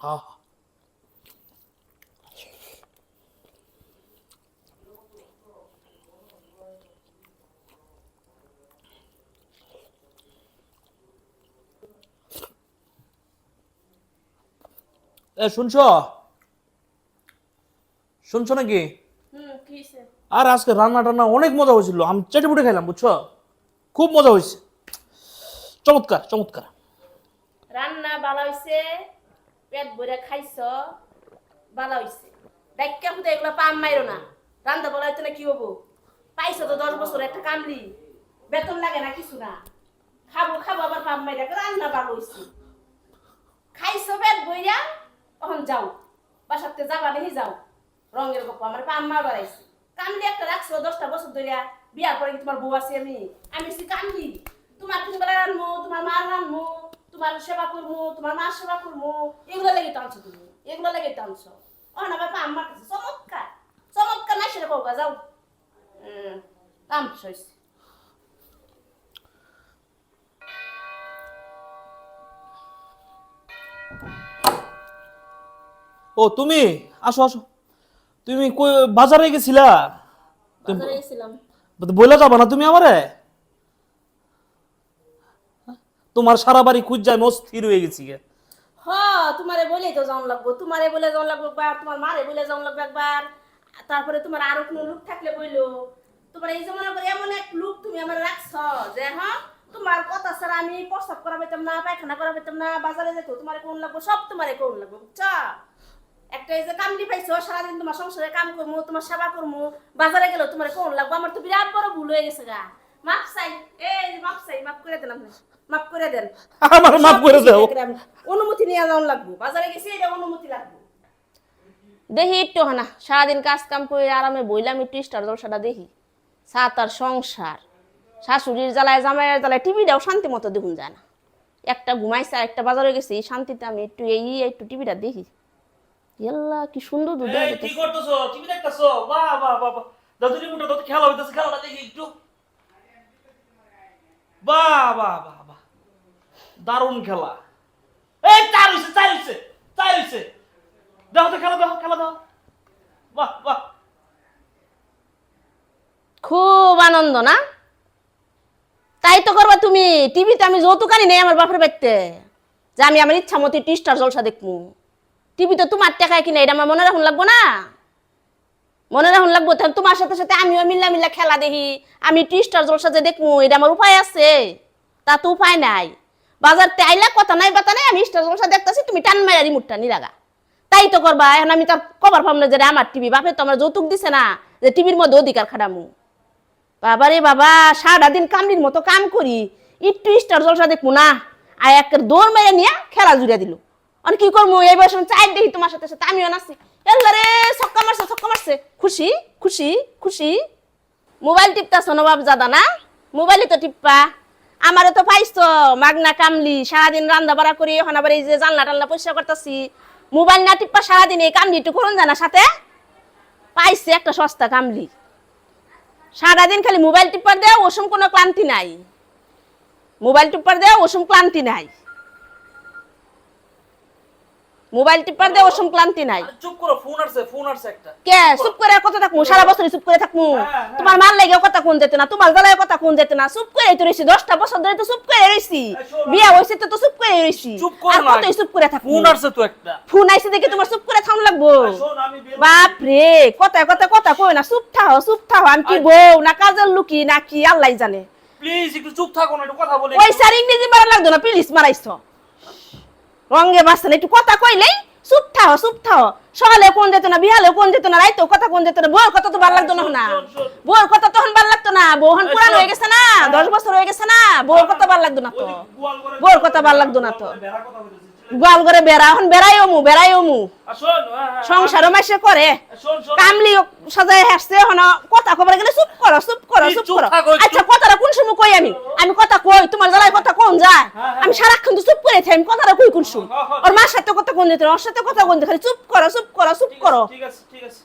আহ। এ শুনছো? শুনছো নাকি? আর আজকে রান্না টান্না অনেক মজা হয়েছিল। আমি চেটে পুটে খাইলাম বুঝছ? খুব মজা হয়েছে। চমৎকার চমৎকার। রান্না ভালো হইছে। পেট ভরে খাইছ ভালো হইছে। ডাক্কা ফুটে এগুলো পাম মাইরো না। রান্না বলা হইতো না কি হব? পাইছো তো দশ বছর একটা কামলি বেতন লাগে না কিছু না। খাব খাব, আবার পাম মাইরা রান্না ভালো হইছে। খাইছো পেট বইরা তখন যাও। বাসাতে যাবা নেই যাও। রঙের গপ্প আমার পাম মা বাড়াইছে। কামলি একটা রাখছো দশটা বছর ধরিয়া। বিয়ার পরে তোমার বউ আছে আমি? আমি কামলি তোমার কিছু বেলা রানবো তোমার মা রানবো তোমার সেবা করব তোমার মার সেবা করব এগুলো লেগে টানছো তুমি এগুলো লেগে টানছো। অন আবার পাম মারতেছে চমৎকার চমৎকার না সেটা বউকা যাও। কাম ও তুমি আসো আসো। তুমি কই বাজারে গেছিলা? বাজারে গেছিলাম। বলে যাবা না তুমি আমারে? তোমার সারা বাড়ি খুঁজ যায় মস্থির হয়ে গেছি গে। হ তোমারে বলেই তো যাওয়ান লাগবো, তোমারে বলে যাওয়ান লাগবো একবার, তোমার মারে বলে যাওয়ান লাগবো একবার, তারপরে তোমার আরও কোনো লোক থাকলে বইলো। তোমার এই যে মনে করে এমন এক লোক তুমি আমার রাখছ যে হ্যাঁ তোমার কথা ছাড়া আমি প্রস্তাব করা পেতাম না, পায়খানা করা পেতাম না, বাজারে যেত, তোমার কোন লাগবো, সব তোমারে কোন লাগবো, বুঝছ? একটা এই যে কামলি পাইছো, সারাদিন তোমার সংসারে কাম করব তোমার সেবা করব বাজারে গেলে তোমার কোন লাগবো, আমার তো বিরাট বড় ভুল হয়ে গেছে গা। মাপ চাই, এই মাপ চাই মাপ করে দেন মাপ করে দেন। আমার মাফ করে দাও। অনুমতি নিয়ে লাগবো। বাজারে গেছি এটা অনুমতি লাগবো। দেখি একটু হানা সারাদিন কাজ কাম করে আরামে বইলাম একটু স্টার জলসাটা দেখি। সাত আর সংসার। শাশুড়ির জ্বালায় জামাইয়ের জ্বালায় টিভিটাও শান্তি মতো দেখুন যায় না। একটা ঘুমাইছে আর একটা বাজারে গেছি এই শান্তিতে আমি একটু এই একটু টিভিটা দেখি। ইয়াল্লা কি সুন্দর দুধ কি করতেছো? টিভি দেখতেছো? বাহ বাহ বাহ বাহ দাদু দাদু খেলা হইতেছে খেলাটা দেখি একটু। বাহ বাহ দারুণ খেলা। এই, চার হইছে চার হইছে চার হইছে। দেখো তো খেলা, দেখো খেলা, দেখো। বাহ বাহ। খুব আনন্দ, না? তাই তো করবা তুমি। টিভিতে আমি যৌতুক আনি নেই আমার বাপের বাড়িতে। যে আমি আমার ইচ্ছা মতো একটু স্টার জলসা দেখব টিভিতে তোমার টাকায় কিনে, এটা আমার মনে রাখুন লাগবো না? মনে রাখুন লাগবো, তাহলে তোমার সাথে সাথে আমিও মিল্লা মিল্লা খেলা দেখি। আমি একটু স্টার জলসা যে দেখব এটা আমার উপায় আছে। তা তো উপায় নাই। বাজারতে আইলা কথা নাই বাতা নাই, আমি স্টার জলসা দেখতেছি, তুমি টান মারা রিমোটটা নিরাগা তাই তো করবা, এখন আমি তার কবার পাম না যে আমার টিভি বাপে তো আমার যৌতুক দিছে না, যে টিভির মধ্যে অধিকার খাটামু। বাবা রে বাবা, সারা দিন কামড়ির মতো কাম করি, একটু স্টার জলসা দেখব না, আর এক দৌড় মেরে নিয়ে খেলা জুড়ে দিল। আর কি করব এই বয়সে চাই দেখি তোমার সাথে সাথে আমিও নাচি। রে, ছক্কা মারছে ছক্কা মারছে। খুশি খুশি খুশি। মোবাইল টিপতা নবাব জাদা না? মোবাইলে তো টিপ্পা আমারে তো পাইছো, মাগনা কামলি, সারাদিন রান্না বাড়া করি, এখন আবার এই যে জানলা টান্না পরিষ্কার করতেছি। মোবাইল না টিপ্পা সারাদিন এই কামলি একটু করুন জানা সাথে? পাইছে একটা সস্তা কামলি। সারাদিন খালি মোবাইল টিপার দেয় ওসম কোনো ক্লান্তি নাই। মোবাইল টিপার দেয় ওসম ক্লান্তি নাই। মোবাইল টিপার দেয় ওসম ক্লান্তি নাই। চুপ করো ফোন আসছে ফোন আসছে একটা। কে? চুপ করে কত থাকব সারা বছর চুপ করে থাকব হ্যাঁ, হ্যাঁ। তোমার মার লাগে কথা কোন যেত না তোমার জ্বালায় কথা কোন যেত না চুপ করে তো রইছি দশটা বছর ধরে তো চুপ করে রইছি। বিয়া হইছে তো তো চুপ করে রইছি। চুপ করো আর না। কতই চুপ করে থাকব ফোন আসছে তো একটা। ফোন আইছে দেখে তোমার চুপ করে থাকুন লাগবো। বাপ রে কথা কথা কথা কই না চুপ থাও চুপ থাও আমি কি বউ না কাজের লুকি না কি আল্লাহ জানে। প্লিজ একটু চুপ থাকো না একটু কথা বলি। ওই স্যার ইংরেজি মারা লাগতো না প্লিজ মারাইছ। রঙে বাসছে না। একটু কথা কইলেই চুপ থাও চুপ থাও। সকালে কোন যেত না বিহালে কোন যেত না রাইতো কথা কোন যেত না। বউর কথা তো ভালো লাগতো না না। বউর কথা তখন ভালো লাগতো না। বউহন পুরান হয়ে গেছে না দশ বছর হয়ে গেছে না। বউর কথা ভালো লাগতো না তো। বউর কথা ভালো লাগতো না তো। গোয়াল করে বেড়া এখন বেড়াইও মু বেড়াইও মু। হ্যাঁ, হ্যাঁ, সংসারও মাসে করে। কামলি সাজায় হাসছে এখন কথা খবর গেলে চুপ করো চুপ করো চুপ করো। আচ্ছা। কথাটা কোন সময় কই আমি? আমি কথা কই তোমার জ্বালায় কথা কোন যায়? হ্যাঁ, হ্যাঁ। আমি সারাক্ষণ তো চুপ করে থাকি আমি কথাটা কই কোন সময়? হ্যাঁ, হ্যাঁ। ওর মার সাথে কথা কোন দিতে ওর সাথে কথা কোন খালি চুপ করো চুপ করো চুপ করো। ঠিক আছে ঠিক আছে।